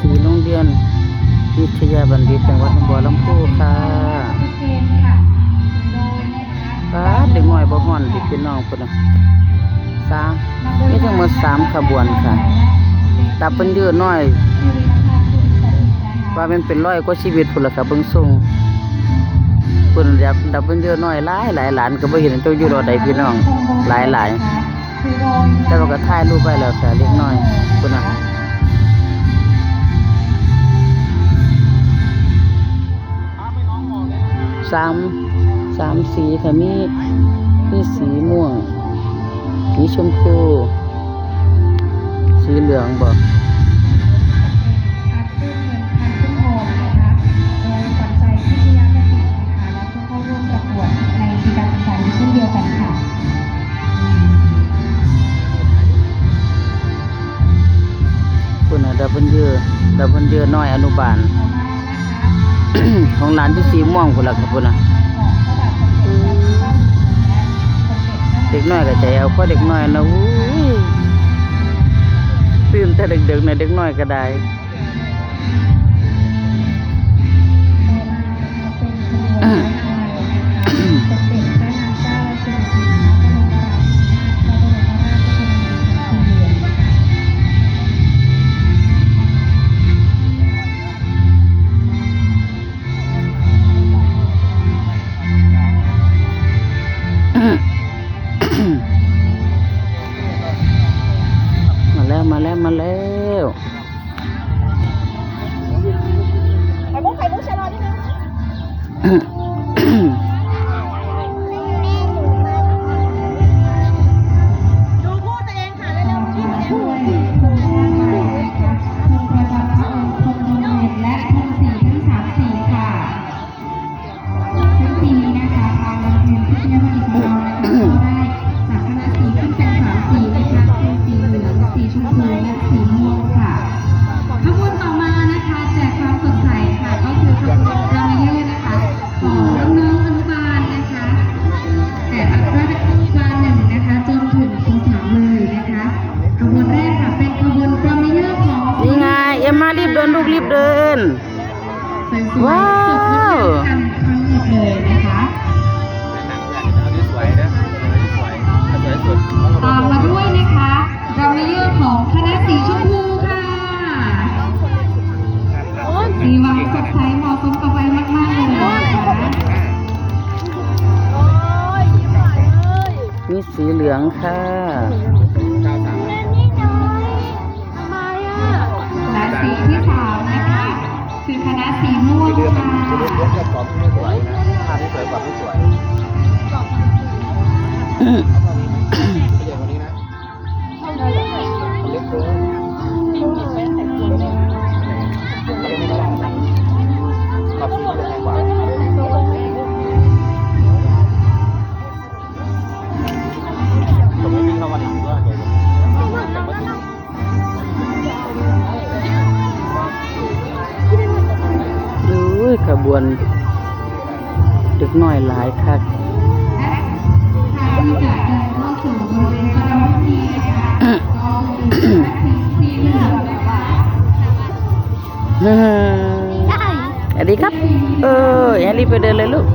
สีโรงเรียนวิทยาบัณฑิตจังหวัดหนองบัวลำพูค่ะป้าดเด็กน้อยบ่ฮ้อนดิพี่น้องพุ่นน่ะสามมีทั้งหมดสามขบวนค่ะดับเบิ้ลยืดน้อย ว่ามันเป็นร้อยกว่าชีวิตพุ่นล่ะค่ะเบิ่งส่งเพิ่นอยากดับเบิ้ลยืดน้อยหลายหลายหลานก็บ่เห็นเจ้าอยู่รอใดพี่น้องหลายหลายแต่ว่าก็ถ่ายรูปไว้แล้วค่ะเล็กน้อยพุ่นน่ะ สามสามสีค่ะมีมีสีม่วง สีชมพู สีเหลืองบอกเช่นเดียวกันค่ะคุณน่ะดับเบิลเยอดับเบิลเยอน้อยอนุบาล ของร้านที่สีม่วงคุณล่ะครับคุณน่ะเด็กน้อยก็ใจเอาเพราะเด็กน้อยนะอุ้ยตื่นแต่เด็กๆในะเด็กน้อยก็ได้ แล้วไข่มุกไข่มุกชะลอนิดนึง เลยนะคะสวยนะสวยสวยสุดตามมาด้วยนะคะรามเยอร์ของคณะสีชมพูค่ะสีหวานสดใสเหมาะสมกับวัยมากๆเลยนะคะมีสีเหลืองค่ะ ขบสีเหลืองกว่าผมไม่วิ่งเข้าวันหลังด้วยเลยดูขบวนเด็กน้อยหลายคัก ทางที่จะเดินเข้าสู่บริเวณประดมทีนะคะก็คือสีเหลืองนะคะแอลลี่ครับ เออแอลลี่ไปเดินเลยลูก